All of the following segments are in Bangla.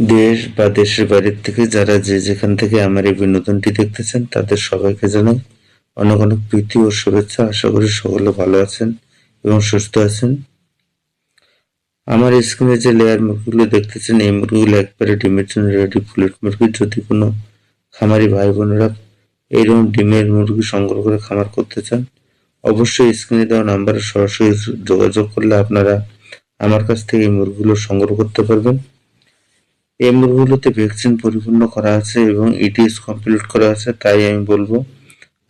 দেশ বা দেশের বাইরের থেকে যারা যে যেখান থেকে আমার এই বিনোদনটি দেখতেছেন, তাদের সবাইকে জানাই অনেক অনেক প্রীতি ও শুভেচ্ছা। আশা করি সকলে ভালো আছেন এবং সুস্থ আছেন। আমার স্ক্রিনে যে লেয়ার মুরগিগুলো দেখতেছেন, এই মুরগিগুলো একবারে ডিমের জন্য রেডি ফুলেট মুরগি, যদি কোনো খামারি ভাই বোনেরা এইরকম ডিমের মুরগি সংগ্রহ করে খামার করতে চান, অবশ্যই স্ক্রিনে দেওয়া নাম্বারে সরাসরি যোগাযোগ করলে আপনারা আমার কাছ থেকে এই মুরগিগুলো সংগ্রহ করতে পারবেন। এই মুরগিগুলোতে ভ্যাকসিন পরিপূর্ণ করা আছে এবং ইটিএস কমপ্লিট করা আছে, তাই আমি বলব,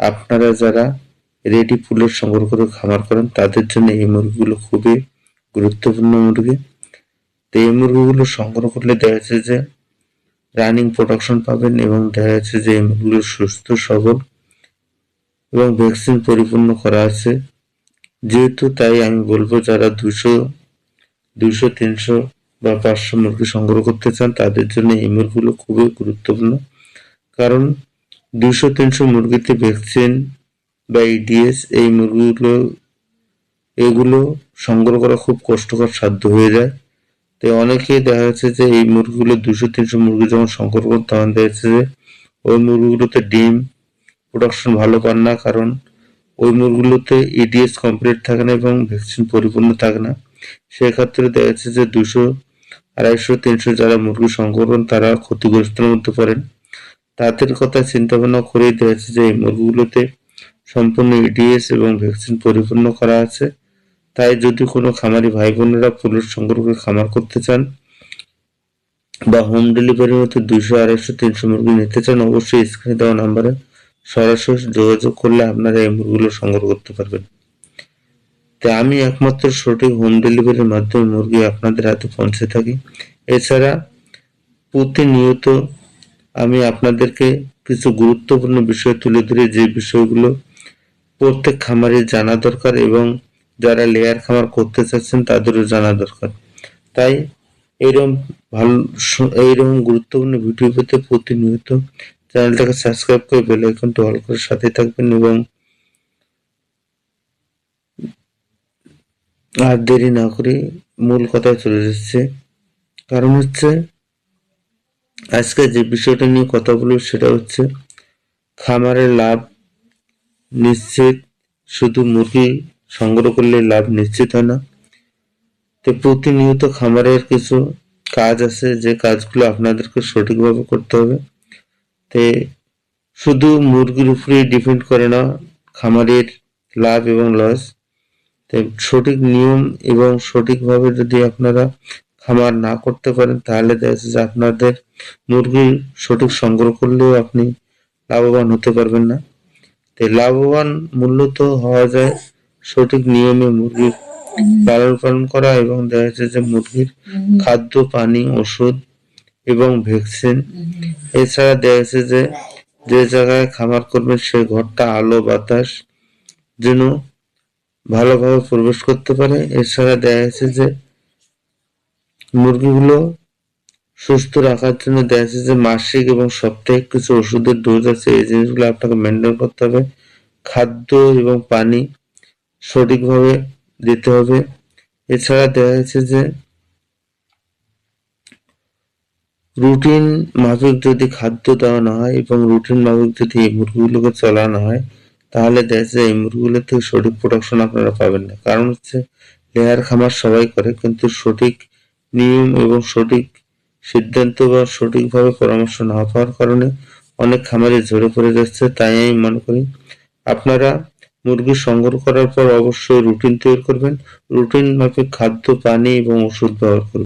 আপনারা যারা রেডি ফুলের সংগ্রহ করে খামার করেন, তাদের জন্য এই মুরগিগুলো খুবই গুরুত্বপূর্ণ মুরগি। তো এই মুরগিগুলো সংগ্রহ করলে দেখা যাচ্ছে যে রানিং প্রোডাকশন পাবেন এবং দেখা যাচ্ছে যে এই মুরগিগুলো সুস্থ, সবল এবং ভ্যাকসিন পরিপূর্ণ করা আছে। যেহেতু তাই আমি বলব, যারা দুশো দুশো, তিনশো বা পাঁচশো মুরগি সংগ্রহ করতে চান, তাদের জন্য এই মুরগিগুলো খুবই গুরুত্বপূর্ণ। কারণ দুশো তিনশো মুরগিতে ভ্যাকসিন বা ইডিএস এই মুরগিগুলো, এগুলো সংগ্রহ করা খুব কষ্টকর সাধ্য হয়ে যায়। তো অনেকেই দেখা যাচ্ছে যে এই মুরগিগুলো দুশো তিনশো মুরগি যখন সংগ্রহ করতে তখন দেখা যাচ্ছে যে ওই মুরগিগুলোতে ডিম প্রোডাকশন ভালো পান না, কারণ ওই মুরগিগুলোতে ইডিএস কমপ্লিট থাকে না এবং ভ্যাকসিন পরিপূর্ণ থাকে না। সেক্ষেত্রে দেখা যাচ্ছে যে দুশো আড়াইশো, তিনশো যারা মুরগি সংগ্রহ তারা ক্ষতিগ্রস্তের মধ্যে পড়েন। তাদের কথা চিন্তা ভাবনা করেই যাচ্ছে যে এই মুরগিগুলোতে সম্পূর্ণ ইডিএস এবং ভ্যাকসিন পরিপূর্ণ করা আছে। তাই যদি কোনো খামারি ভাই বোনেরা ফুলের সংগ্রহ করে খামার করতে চান বা হোম ডেলিভারির মতো দুইশো, আড়াইশো, তিনশো মুরগি নিতে চান, অবশ্যই স্ক্রিনে দেওয়া নাম্বারে সরাসরি যোগাযোগ করলে আপনারা এই মুরগিগুলো সংগ্রহ করতে পারবেন। তাই আমি একমাত্র সঠিক হোম ডেলিভারির মাধ্যমে মুরগি আপনাদের হাতে পৌঁছে থাকি। এছাড়া প্রতিনিয়ত আমি আপনাদেরকে কিছু গুরুত্বপূর্ণ বিষয় তুলে ধরে, যে বিষয়গুলো প্রত্যেক খামারে জানা দরকার এবং যারা লেয়ার খামার করতে চাচ্ছেন তাদেরও জানা দরকার। তাই এইরকম ভালো এইরকম গুরুত্বপূর্ণ ভিডিও পেতে প্রতিনিয়ত চ্যানেলটাকে সাবস্ক্রাইব করে বেল অল করে সাথে থাকবেন এবং আর দেরি না করে মূল কথায় চলে যাচ্ছে কারণ হচ্ছে, আজকে যে বিষয়টা নিয়ে কথা বলব সেটা হচ্ছে খামারের লাভ নিশ্চিত, শুধু মুরগি সংগ্রহ করলে লাভ নিশ্চিত হয় না। তো প্রতিনিয়ত খামারের কিছু কাজ আছে, যে কাজগুলো আপনাদেরকে সঠিকভাবে করতে হবে। তে শুধু মুরগির উপরেই ডিপেন্ড করে না, খামারের লাভ এবং লস সঠিক নিয়ম এবং সঠিকভাবে যদি আপনারা খামার না করতে পারেন তাহলে দেখা যাচ্ছে যে আপনাদের মুরগি সঠিক সংগ্রহ করলেও আপনি লাভবান হতে পারবেন না। তো লাভবান মূলত হওয়া যায় সঠিক নিয়মে মুরগির লালন পালন করা এবং দেখা যাচ্ছে যে মুরগির খাদ্য পানি ওষুধ এবং ভ্যাকসিন এছাড়া দেখা যাচ্ছে যে যে জায়গায় খামার করবেন সে ঘরটা আলো বাতাস যেন ভালোভাবে প্রবেশ করতে পারে। এছাড়া দেখা যাচ্ছে যে মুরগিগুলো সুস্থ রাখার জন্য দেখা যাচ্ছে যে মাসিক এবং সাপ্তাহিক কিছু ওষুধের ডোজ আছে। এই জিনিসগুলো আপনাকে মেনটেন করতে হবে। খাদ্য এবং পানি সঠিকভাবে দিতে হবে। এছাড়া দেখা যাচ্ছে যে রুটিন মাফিক যদি খাদ্য দেওয়া না হয় এবং রুটিন মাফিক যদি এই মুরগিগুলোকে চলানো হয় তাহলে দেখা যায় এই মুরগিগুলো থেকে সঠিক প্রোডাকশন আপনারা পাবেন না। কারণ হচ্ছে, লেয়ার খামার সবাই করে, কিন্তু সঠিক নিয়ম এবং সঠিক সিদ্ধান্ত বা সঠিকভাবে পরামর্শ না পাওয়ার কারণে অনেক খামারে ঝরে পড়ে যাচ্ছে। তাই আমি মনে করি, আপনারা মুরগি সংগ্রহ করার পর অবশ্যই রুটিন তৈরি করবেন। রুটিন মাফিক খাদ্য, পানি এবং ওষুধ ব্যবহার করবেন